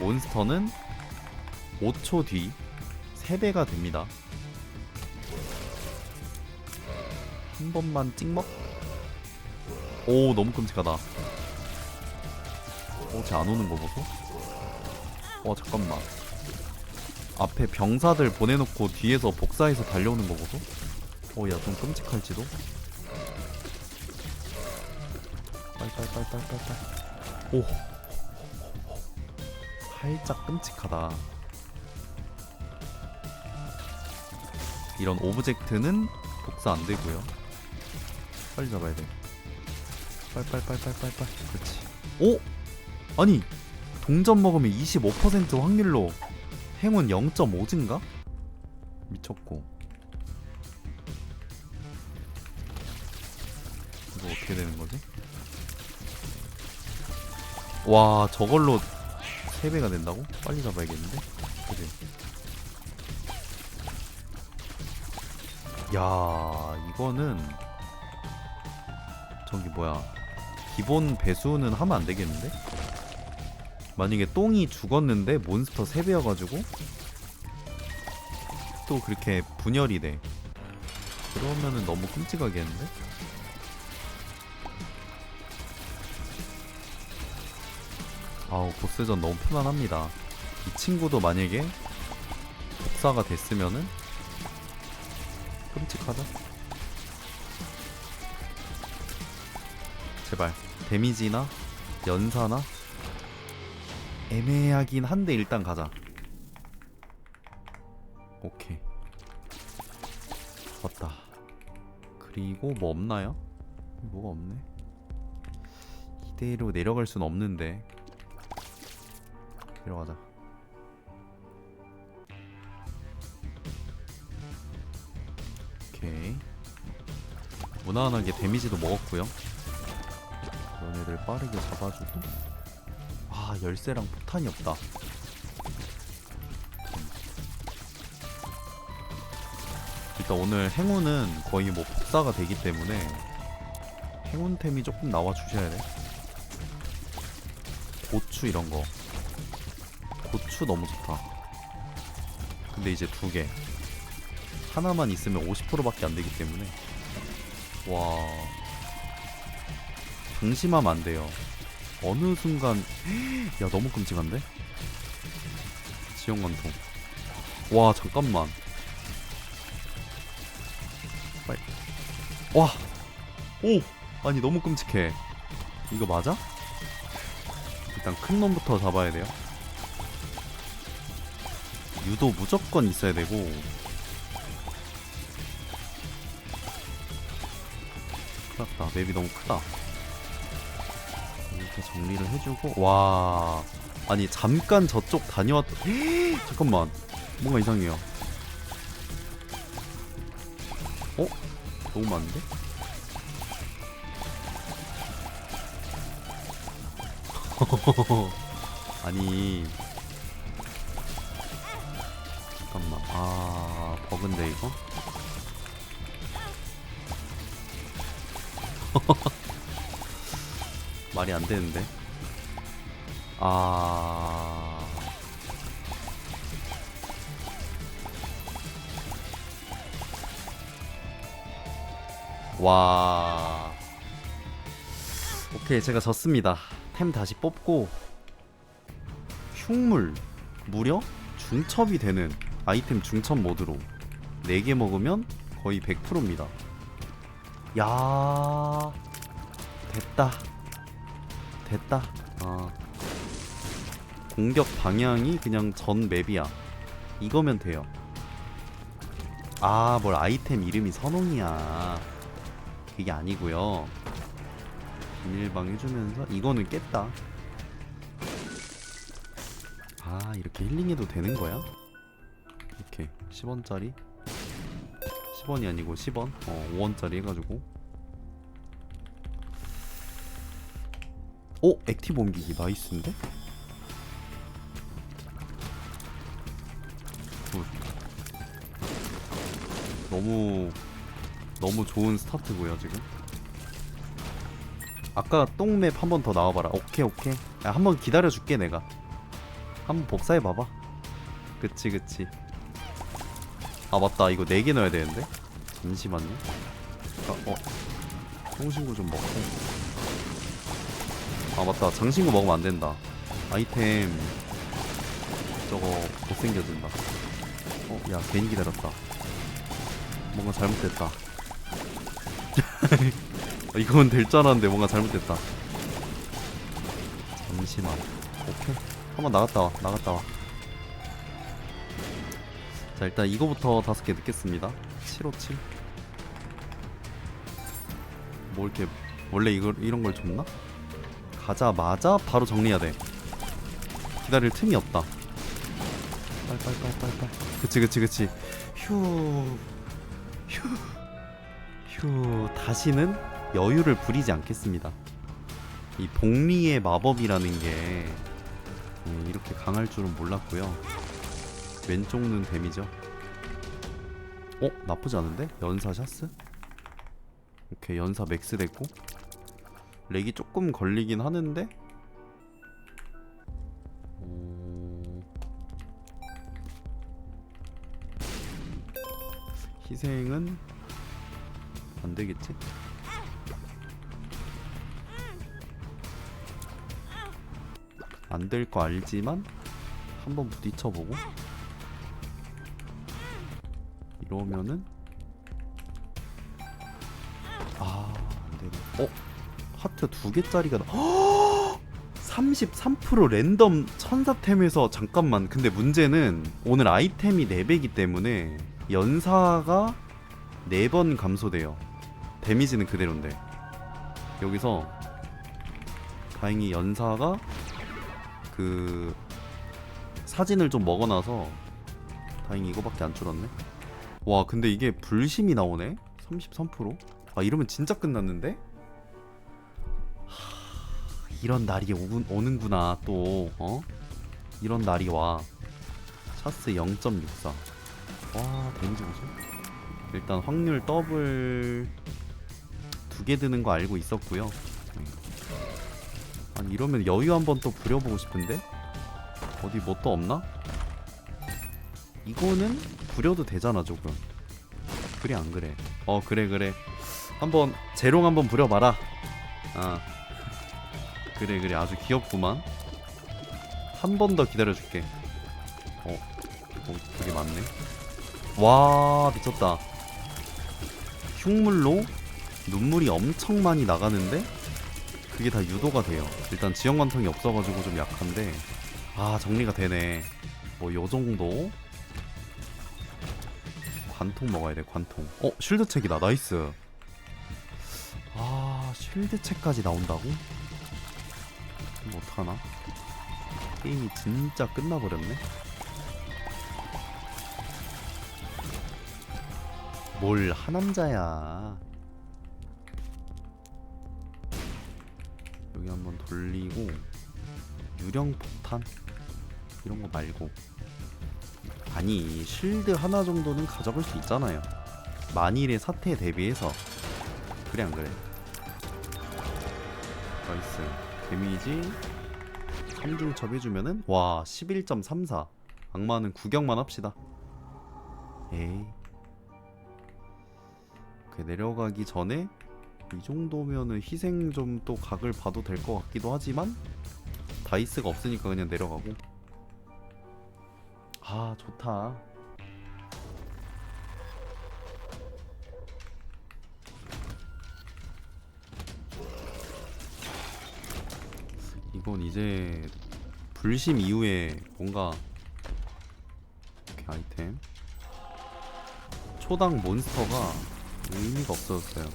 몬스터는 5초 뒤 3배가 됩니다. 한 번만 찍먹? 오 너무 끔찍하다. 어, 쟤 안 오는 거 보소? 와 잠깐만. 앞에 병사들 보내놓고 뒤에서 복사해서 달려오는 거 보소? 어야 좀 끔찍할지도? 빨빨빨빨빨빨. 오. 살짝 끔찍하다. 이런 오브젝트는 복사 안 되고요. 빨리 잡아야 돼. 빨빨빨빨빨빨. 그렇지. 오! 아니 동전 먹으면 25% 확률로 행운 0.5증가? 미쳤고. 이거 어떻게 되는 거지? 와 저걸로 3배가 된다고? 빨리 잡아야겠는데? 그지? 야 이거는 저기 뭐야 기본 배수는 하면 안 되겠는데? 만약에 똥이 죽었는데 몬스터 3배여가지고 또 그렇게 분열이 돼 그러면은 너무 끔찍하겠는데? 아우 보스전 너무 편안합니다. 이 친구도 만약에 복사가 됐으면은 끔찍하다. 제발 데미지나 연사나 애매하긴 한데 일단 가자. 오케이. 왔다. 그리고 뭐 없나요? 뭐가 없네. 이대로 내려갈 순 없는데 내려가자 오케이. 무난하게 데미지도 먹었고요. 얘네들 빠르게 잡아주고. 아 열쇠랑 폭탄이 없다. 일단 오늘 행운은 거의 뭐 복사가 되기 때문에 행운템이 조금 나와 주셔야 돼. 고추 이런 거 고추 너무 좋다. 근데 이제 두 개. 하나만 있으면 50%밖에 안 되기 때문에. 와. 방심하면 안 돼요. 어느 순간 야 너무 끔찍한데? 지형관통. 와 잠깐만. 빨리. 와 오! 아니 너무 끔찍해. 이거 맞아? 일단 큰 놈부터 잡아야 돼요 유도 무조건 있어야 되고. 큰일났다. 맵이 너무 크다. 이렇게 정리를 해주고. 와. 아니 잠깐 저쪽 다녀왔 잠깐만. 뭔가 이상해요. 어? 너무 많은데? 아니 아 버그인데 이거? 말이 안 되는데. 아. 와. 오케이, 제가 졌습니다. 템 다시 뽑고 흉물 무려 중첩이 되는 아이템 중첩 모드로 4개 먹으면 거의 100%입니다. 야. 됐다. 됐다. 어. 공격 방향이 그냥 전 맵이야. 이거면 돼요. 아, 뭘 아이템 이름이 선홍이야. 그게 아니고요. 비밀방 해주면서 이거는 깼다. 아, 이렇게 힐링해도 되는 거야? 이렇게 10원짜리 10원이 아니고 10원? 어, 5원짜리 해가지고 오! 액티브 옮기기 나이스인데? 굿. 너무 너무 좋은 스타트고요 지금 아까 똥맵 한 번 더 나와봐라 오케이 오케이 야, 한 번 기다려줄게 내가 한 번 복사해 봐봐. 그치 그치. 아 맞다 이거 4개 넣어야 되는데. 잠시만요. 아, 어. 통신구 좀 먹고. 아 맞다 장신구 먹으면 안 된다. 아이템 저거 못생겨진다. 어, 야 괜히 기다렸다. 뭔가 잘못됐다. 어, 이건 될 줄 알았는데 뭔가 잘못됐다. 잠시만. 오케이. 한번 나갔다 와. 나갔다 와. 자 일단 이거부터 다섯 개 넣겠습니다. 757. 뭐 이렇게 원래 이걸 이런 걸 줬나? 가자마자 바로 정리해야 돼. 기다릴 틈이 없다. 빨빨빨빨빨. 그치 그치 그치. 휴. 휴. 휴. 다시는 여유를 부리지 않겠습니다. 이 복리의 마법이라는 게 음, 이렇게 강할 줄은 몰랐고요. 왼쪽 눈 데미죠. 어 나쁘지 않은데? 연사 샤스? 오케이 연사 맥스 됐고 렉이 조금 걸리긴 하는데 어... 희생은 안 되겠지? 안 될 거 알지만 한번 부딪혀보고 이러면은 아 안되네 어? 하트 두 개짜리가 나 33% 랜덤 천사템에서 잠깐만. 근데 문제는 오늘 아이템이 4배이기 때문에 연사가 4번 감소돼요. 데미지는 그대로인데. 여기서 다행히 연사가 그 사진을 좀 먹어놔서 다행히 이거밖에 안 줄었네. 와 근데 이게 불심이 나오네? 33% 아 이러면 진짜 끝났는데? 하, 이런 날이 오, 오는구나 또 어? 이런 날이 와. 차스 0.64 와 데미지 보소. 일단 확률 더블 두 개 드는 거 알고 있었고요. 네. 아니 이러면 여유 한번 또 부려보고 싶은데? 어디 뭐 또 없나? 이거는 부려도 되잖아 조금. 그래 안 그래? 어 그래 그래 한번 재롱 한번 부려봐라. 아. 그래 그래. 아주 귀엽구만. 한 번 더 기다려줄게. 어, 어 되게 많네. 와 미쳤다. 흉물로 눈물이 엄청 많이 나가는데 그게 다 유도가 돼요. 일단 지형 관통이 없어가지고 좀 약한데. 아 정리가 되네. 뭐 요정도? 관통 먹어야 돼 관통. 어 쉴드책이다. 나이스 아 쉴드책까지 나온다고? 그럼 어떡하나? 게임이 진짜 끝나버렸네. 뭘 하남자야. 여기 한번 돌리고 유령 폭탄? 이런 거 말고. 아니 실드 하나 정도는 가져갈 수 있잖아요. 만일의 사태에 대비해서. 그래 안 그래 나이스. 데미지. 3중첩 해주면은 와 11.34 악마는 구경만 합시다. 에이. 그 내려가기 전에 이 정도면은 희생 좀 또 각을 봐도 될 것 같기도 하지만 다이스가 없으니까 그냥 내려가고. 아 좋다 이건 이제 불심 이후에 뭔가 이렇게 아이템. 초당 몬스터가 의미가 없어졌어요.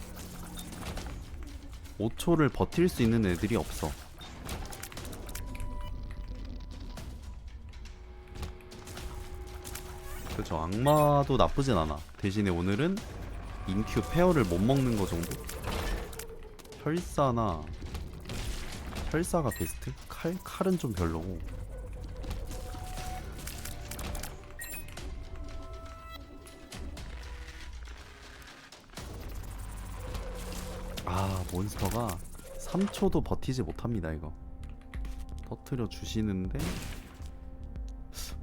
5초를 버틸 수 있는 애들이 없어. 그렇죠. 악마도 나쁘진 않아. 대신에 오늘은 인큐 페어를 못 먹는 거 정도. 혈사나 혈사가 베스트? 칼? 칼은 좀 별로고 아 몬스터가 3초도 버티지 못합니다 이거 터트려 주시는데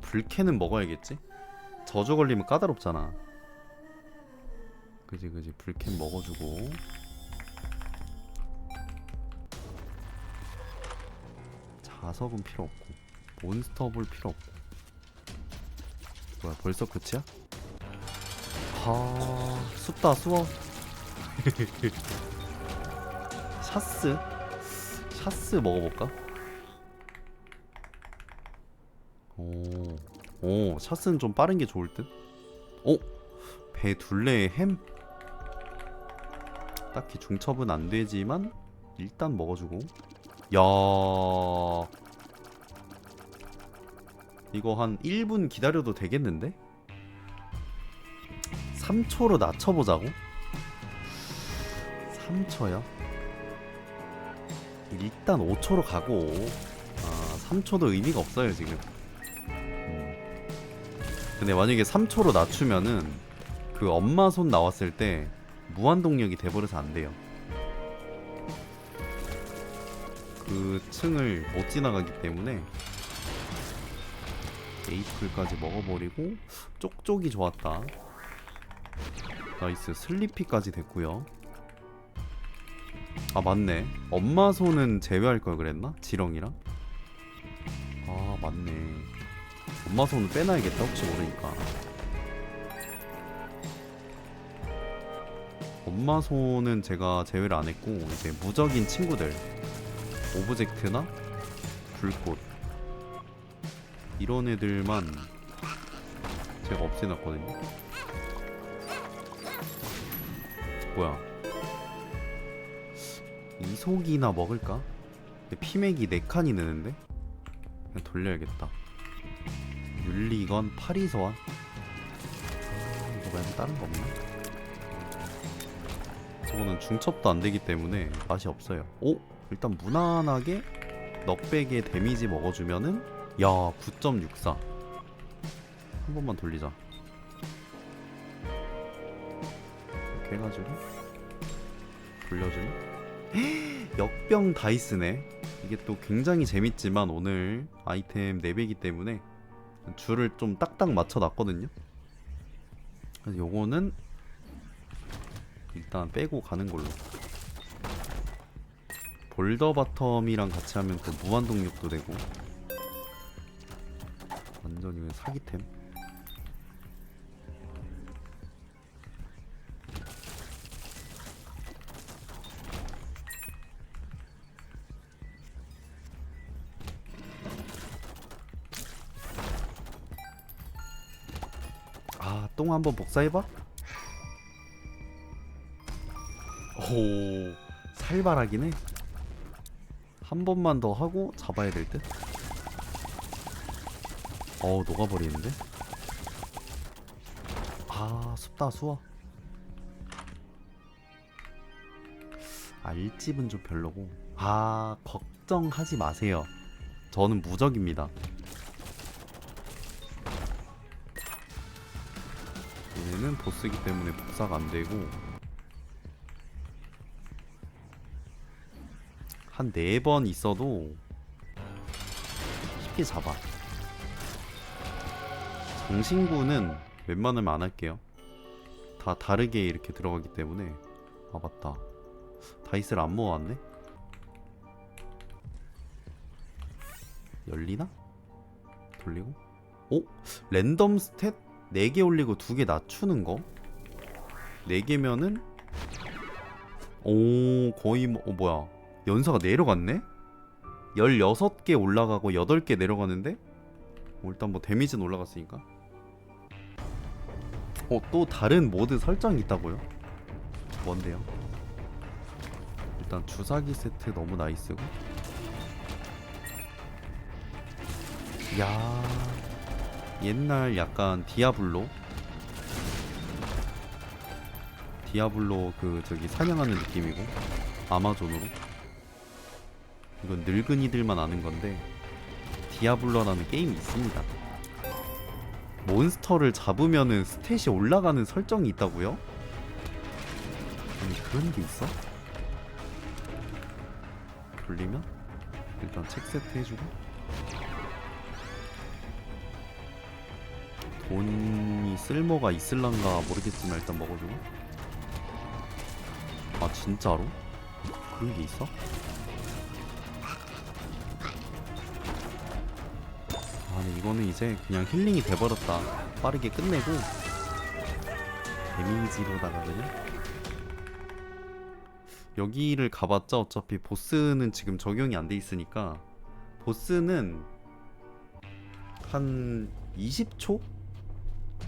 불캐는 먹어야겠지? 저주 걸리면 까다롭잖아 그지 그지 불캔 먹어주고 자석은 필요 없고 몬스터볼 필요 없고 뭐야 벌써 끝이야? 하 숫다 수어 샤스 샤스 먹어볼까? 오, 오 샤스는 좀 빠른 게 좋을 듯? 오, 배 둘레에 햄? 딱히 중첩은 안 되지만 일단 먹어주고 야 이거 한 1분 기다려도 되겠는데? 3초로 낮춰보자고? 3초요? 일단 5초로 가고 아 3초도 의미가 없어요 지금 음. 근데 만약에 3초로 낮추면은 그 엄마 손 나왔을 때 무한동력이 돼버려서 안 돼요 그 층을 못 지나가기 때문에 에이플까지 먹어버리고 쪽쪽이 좋았다. 나이스. 슬리피까지 됐고요. 아 맞네. 엄마 손은 제외할 걸 그랬나? 지렁이랑? 아 맞네. 엄마 손은 빼놔야겠다 혹시 모르니까. 엄마 손은 제가 제외를 안 했고 이제 무적인 친구들 오브젝트나 불꽃 이런 애들만 제가 없애놨거든요 뭐야 이속이나 먹을까? 근데 피맥이 4칸이 느는데? 그냥 돌려야겠다 윤리건 파리소환 아, 이거 말고 다른 거 없나? 저거는 중첩도 안 되기 때문에 맛이 없어요 오? 일단 무난하게 넉백에 데미지 먹어주면은 야 9.64 한 번만 돌리자. 이렇게 해가지고 돌려주면 역병 다이스네. 이게 또 굉장히 재밌지만 오늘 아이템 4배이기 때문에 줄을 좀 딱딱 맞춰 놨거든요. 그래서 요거는 일단 빼고 가는 걸로 볼더 바텀이랑 같이 하면 또 무한 동력도 되고 완전 이거 사기템 아, 똥 한번 복사해봐? 오, 해. 한 번만 더 하고 잡아야 될 듯? 어우, 녹아버리는데? 아, 숲다, 수어. 알집은 좀 별로고. 아, 걱정하지 마세요. 저는 무적입니다. 얘는 보스기 때문에 복사가 안 되고 한 네 번 있어도 쉽게 잡아. 장신구는 웬만하면 안 할게요. 다 다르게 이렇게 들어가기 때문에 아 맞다. 다이스를 안 모아왔네. 열리나? 돌리고? 오? 랜덤 스탯 4개 올리고 2개 낮추는 거? 4개면은 오 거의 뭐 어, 뭐야 연사가 내려갔네? 16개 올라가고 8개 내려가는데 어, 일단 뭐 데미지는 올라갔으니까 어 또 다른 모드 설정이 있다고요? 뭔데요? 일단 주사기 세트 너무 나이스고 야 옛날 약간 디아블로 디아블로 그 저기 사냥하는 느낌이고 아마존으로 이건 늙은이들만 아는 건데 디아블로라는 게임이 있습니다 몬스터를 잡으면은 스탯이 올라가는 설정이 있다고요? 아니 그런 게 있어? 돌리면 일단 책 세트 해주고 돈이 쓸모가 있을란가 모르겠지만 일단 먹어주고 아 진짜로? 그런 게 있어? 아니 이거는 이제 그냥 힐링이 돼버렸다 빠르게 끝내고 데미지로다가 그냥 여기를 가봤자 어차피 보스는 지금 적용이 안 돼 있으니까 보스는 한 20초?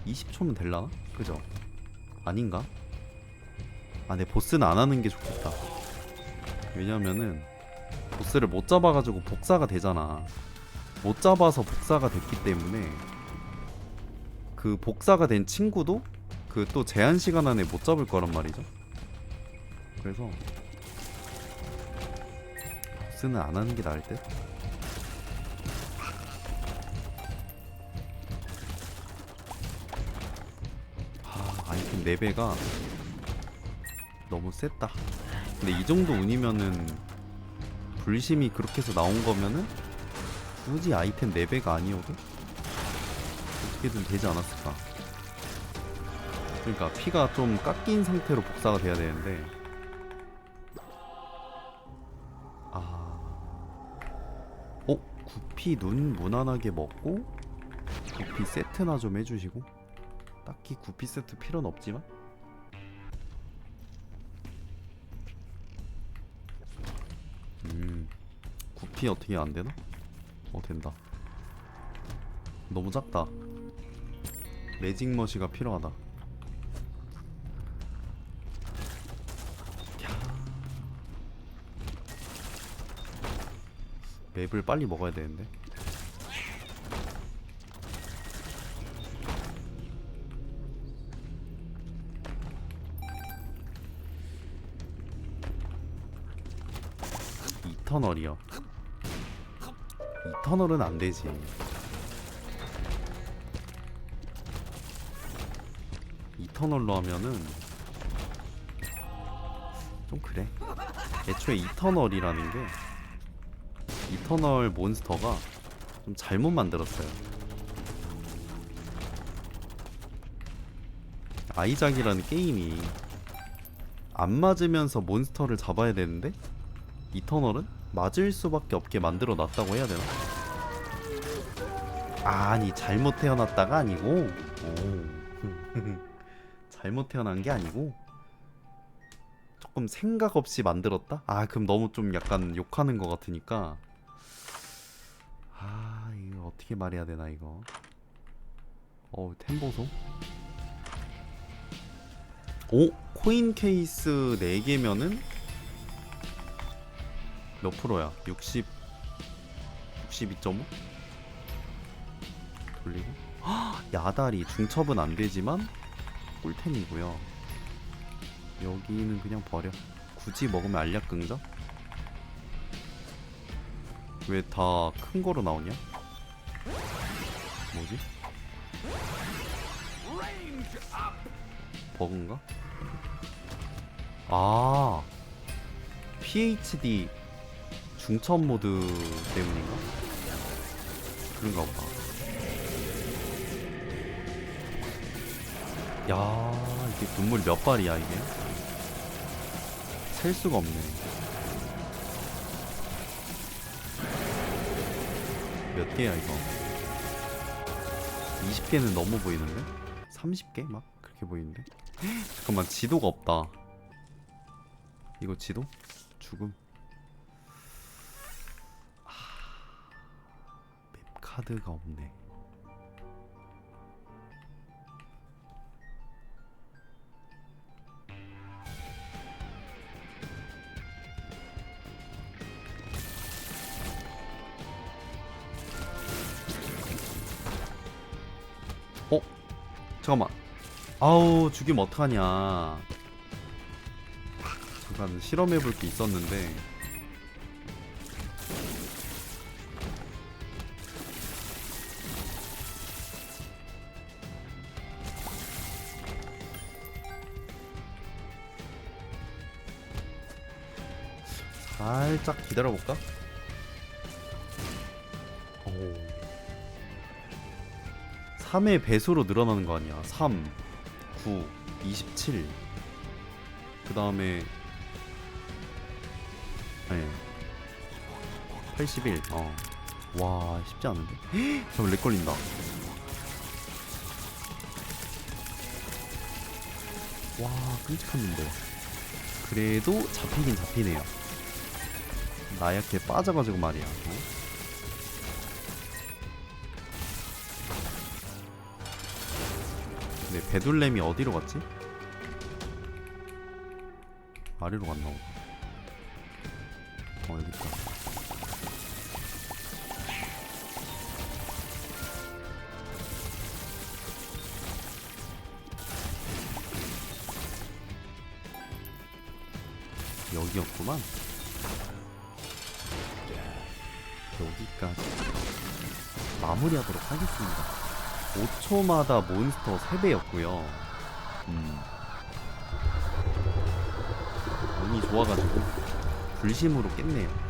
20초면 될라나? 그죠? 아닌가? 아, 내 보스는 안 하는 게 좋겠다. 왜냐면은 보스를 못 잡아가지고 복사가 되잖아. 못 잡아서 복사가 됐기 때문에 그 복사가 된 친구도 그 또 제한 시간 안에 못 잡을 거란 말이죠. 그래서 보스는 안 하는 게 나을 듯. 아, 아이템 4배가 너무 셌다. 근데 이 정도 운이면은 불심이 그렇게 해서 나온 거면은 굳이 아이템 4배가 아니어도 어떻게든 되지 않았을까. 그러니까 피가 좀 깎인 상태로 복사가 돼야 되는데 아... 어? 구피 눈 무난하게 먹고 구피 세트나 좀 해주시고 딱히 구피 세트 필요는 없지만 음 구피 어떻게 안 되나? 어 된다 너무 작다 매직 머시가 필요하다 야. 맵을 빨리 먹어야 되는데 이터널이요. 이터널은 안 되지. 이 터널로 하면은 좀 그래. 애초에 이 터널이라는 게 이 터널 몬스터가 좀 잘못 만들었어요. 아이작이라는 게임이 안 맞으면서 몬스터를 잡아야 되는데 이 터널은 맞을 수밖에 없게 만들어 놨다고 해야 되나? 아 니 잘못 태어났다가 아니고 오. 잘못 태어난 게 아니고 조금 생각 없이 만들었다? 아 그럼 너무 좀 약간 욕하는 것 같으니까 아 이거 어떻게 말해야 되나 이거 어 템보소 오 코인 케이스 4개면은 몇 프로야? 60 62.5? 돌리고 헉, 야다리 중첩은 안 되지만 꿀템이고요. 여기는 그냥 버려. 굳이 먹으면 알약 긍정? 왜 다 큰 거로 나오냐? 뭐지? 버그인가? 아 PHD 중첩 모드 때문인가? 그런가 보다. 야, 이게 눈물 몇 발이야, 이게? 셀 수가 없네. 몇 개야, 이거? 20개는 넘어 보이는데? 30개? 막 그렇게 보이는데? 잠깐만, 지도가 없다. 이거 지도? 죽음. 맵 카드가 없네. 아우 죽이면 어떡하냐. 잠깐 실험해볼 게 있었는데. 살짝 기다려볼까? 오. 3의 배수로 늘어나는 거 아니야 3 9 27 그 다음에 네. 81 어. 와 쉽지 않은데 잠깐 렉 걸린다 와 끔찍한 놈들 그래도 잡히긴 잡히네요 나약해 빠져가지고 말이야 어? 네 베둘렘이 어디로 갔지? 아래로 갔나 보다. 어 여기 있다. 여기였구만. 여기까지. 마무리하도록 하겠습니다 5초마다 몬스터 3배였고요 음. 운이 좋아가지고 불심으로 깼네요